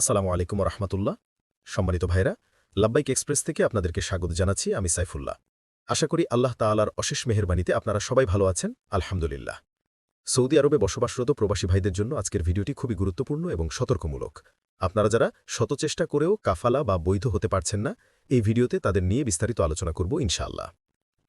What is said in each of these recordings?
আসসালামু আলাইকুম রহমতুল্লাহ সম্মানিত ভাইরা লাব্বাইক এক্সপ্রেস থেকে আপনাদেরকে স্বাগত জানাচ্ছি, আমি সাইফুল্লাহ। আশা করি আল্লাহ তাআলার অশেষ মেহেরবানিতে আপনারা সবাই ভালো আছেন, আলহামদুলিল্লাহ। সৌদি আরবে বসবাসরত প্রবাসী ভাইদের জন্য আজকের ভিডিওটি খুবই গুরুত্বপূর্ণ এবং সতর্কমূলক। আপনারা যারা শতচেষ্টা করেও কাফালা বা বৈধ হতে পারছেন না, এই ভিডিওতে তাদের নিয়ে বিস্তারিত আলোচনা করব ইনশাআল্লাহ।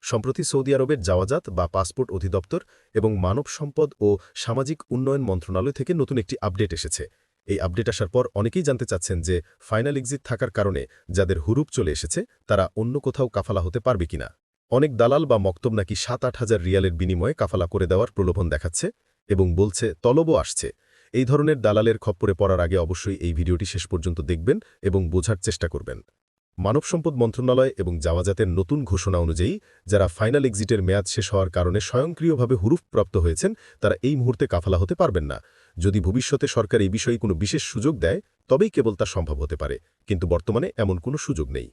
সম্প্রতি সৌদি আরবের জাওয়াজাত বা পাসপোর্ট অধিদপ্তর এবং মানব সম্পদ ও সামাজিক উন্নয়ন মন্ত্রণালয় থেকে নতুন একটি আপডেট এসেছে। এই আপডেট আসার পর অনেকেই জানতে চাচ্ছেন যে ফাইনাল এক্সিট থাকার কারণে যাদের হুরুপ চলে এসেছে, তারা অন্য কোথাও কাফালা হতে পারবে কিনা? অনেক দালাল বা মক্তব নাকি সাত আট হাজার রিয়ালের বিনিময়ে কাফালা করে দেওয়ার প্রলোভন দেখাচ্ছে এবং বলছে তলবও আসছে। এই ধরনের দালালের খপ্পরে পড়ার আগে অবশ্যই এই ভিডিওটি শেষ পর্যন্ত দেখবেন এবং বোঝার চেষ্টা করবেন। মানব সম্পদ মন্ত্রণালয় এবং জাওয়াজাতের নতুন ঘোষণা অনুযায়ী, যারা ফাইনাল এক্সিটের মেয়াদ শেষ হওয়ার কারণে স্বয়ংক্রিয়ভাবে হুরুফপ্রাপ্ত হয়েছেন, তারা এই মুহূর্তে কাফালা হতে পারবেন না। যদি ভবিষ্যতে সরকার এই বিষয়ে কোনো বিশেষ সুযোগ দেয়, তবেই কেবল তা সম্ভব হতে পারে, কিন্তু বর্তমানে এমন কোনো সুযোগ নেই।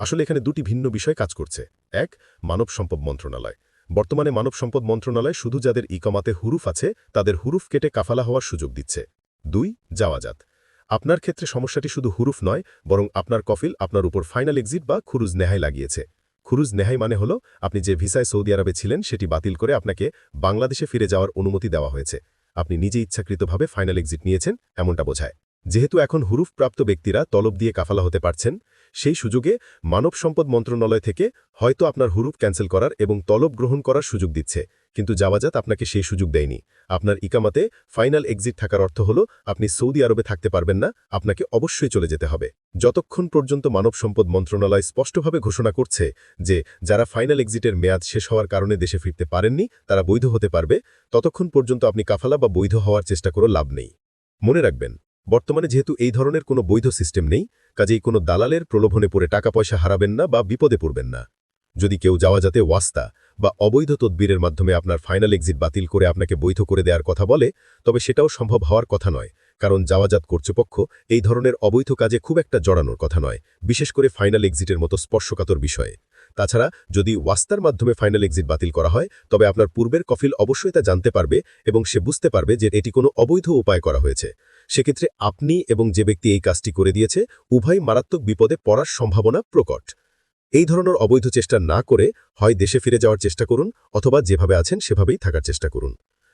আসলে এখানে দুটি ভিন্ন বিষয় কাজ করছে। এক মানব সম্পদ মন্ত্রণালয়। বর্তমানে মানব সম্পদ মন্ত্রণালয় শুধু যাদের ইকমাতে হুরুফ আছে, তাদের হুরুফ কেটে কাফালা হওয়ার সুযোগ দিচ্ছে। দুই যাওয়াজাত আপনার ক্ষেত্রে সমস্যাটি শুধু হুরুফ নয়, বরং আপনার কফিল আপনার উপর ফাইনাল এক্সিট বা খুরুজ নেহাই লাগিয়েছে। খুরুজ নেহাই মানে হল, আপনি যে ভিসায় সৌদি আরবে ছিলেন সেটি বাতিল করে আপনাকে বাংলাদেশে ফিরে যাওয়ার অনুমতি দেওয়া হয়েছে। আপনি নিজে ইচ্ছাকৃতভাবে ফাইনাল এক্সিট নিয়েছেন, এমনটা বোঝায়। যেহেতু এখন হুরুফপ্রাপ্ত ব্যক্তিরা তলব দিয়ে কাফালা হতে পারছেন সেই সুযোগে মানব সম্পদ মন্ত্রণালয় থেকে হয়তো আপনার হুরুফ ক্যান্সেল করার এবং তলব গ্রহণ করার সুযোগ দিচ্ছে, কিন্তু যাওয়াজাত আপনাকে সেই সুযোগ দেয়নি। আপনার ইকামাতে ফাইনাল এক্সিট থাকার অর্থ হল, আপনি সৌদি আরবে থাকতে পারবেন না, আপনাকে অবশ্যই চলে যেতে হবে। যতক্ষণ পর্যন্ত মানব সম্পদ মন্ত্রণালয় স্পষ্টভাবে ঘোষণা করছে যে, যারা ফাইনাল এক্সিটের মেয়াদ শেষ হওয়ার কারণে দেশে ফিরতে পারেননি, তারা বৈধ হতে পারবে, ততক্ষণ পর্যন্ত আপনি কাফালা বা বৈধ হওয়ার চেষ্টা করে লাভ নেই। মনে রাখবেন বর্তমানে যেহেতু এই ধরনের কোনো বৈধ সিস্টেম নেই, কাজেই কোনো দালালের প্রলোভনে পড়ে টাকা পয়সা হারাবেন না বা বিপদে পড়বেন না। যদি কেউ যাওয়া যাতে ওয়াস্তা বা অবৈধ তদবিরের মাধ্যমে আপনার ফাইনাল এক্সিট বাতিল করে আপনাকে বৈধ করে দেওয়ার কথা বলে, তবে সেটাও সম্ভব হওয়ার কথা নয়। কারণ যাওয়াজাত কর্তৃপক্ষ এই ধরনের অবৈধ কাজে খুব একটা জড়ানোর কথা নয়, বিশেষ করে ফাইনাল এক্সিটের মতো স্পর্শকাতর বিষয়ে। তাছাড়া, যদি ওয়াস্তার মাধ্যমে ফাইনাল এক্সিট বাতিল করা হয়, তবে আপনার পূর্বের কফিল অবশ্যই তা জানতে পারবে এবং সে বুঝতে পারবে যে এটি কোনো অবৈধ উপায় করা হয়েছে। সেক্ষেত্রে আপনি এবং যে ব্যক্তি এই কাজটি করে দিয়েছে, উভয় মারাত্মক বিপদে পড়ার সম্ভাবনা প্রকট। এই ধরনের অবৈধ চেষ্টা না করে হয় দেশে ফিরে যাওয়ার চেষ্টা করুন, অথবা যেভাবে আছেন সেভাবেই থাকার চেষ্টা করুন।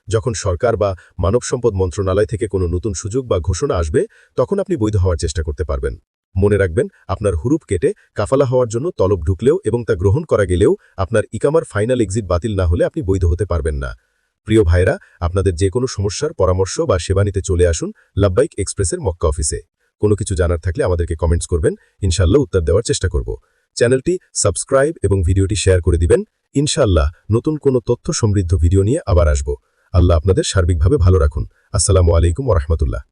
যখন সরকার বা মানব সম্পদ মন্ত্রণালয় থেকে কোনো নতুন সুযোগ বা ঘোষণা আসবে, তখন আপনি বৈধ হওয়ার চেষ্টা করতে পারবেন। মনে রাখবেন, আপনার হুরুপ কেটে কাফালা হওয়ার জন্য তলব ঢুকলেও এবং তা গ্রহণ করা গেলেও আপনার ইকামার ফাইনাল এক্সিট বাতিল না হলে আপনি বৈধ হতে পারবেন না। প্রিয় ভাইরা আপনাদের যে কোনো সমস্যার পরামর্শ বা সেবা নিতে চলে আসুন লাব্বাইক এক্সপ্রেসের মক্কা অফিসে। কোনো কিছু জানার থাকলে আমাদেরকে কমেন্টস করবেন ইনশাল্লাহ উত্তর দেওয়ার চেষ্টা করব। চ্যানেলটি সাবস্ক্রাইব এবং ভিডিওটি শেয়ার করে দিবেন। ইনশাল্লাহ নতুন কোনো তথ্য সমৃদ্ধ ভিডিও নিয়ে আবার আসব। আল্লাহ আপনাদের সার্বিকভাবে ভালো রাখুন। আসসালামু আলাইকুম ওরহমতুল্লাহ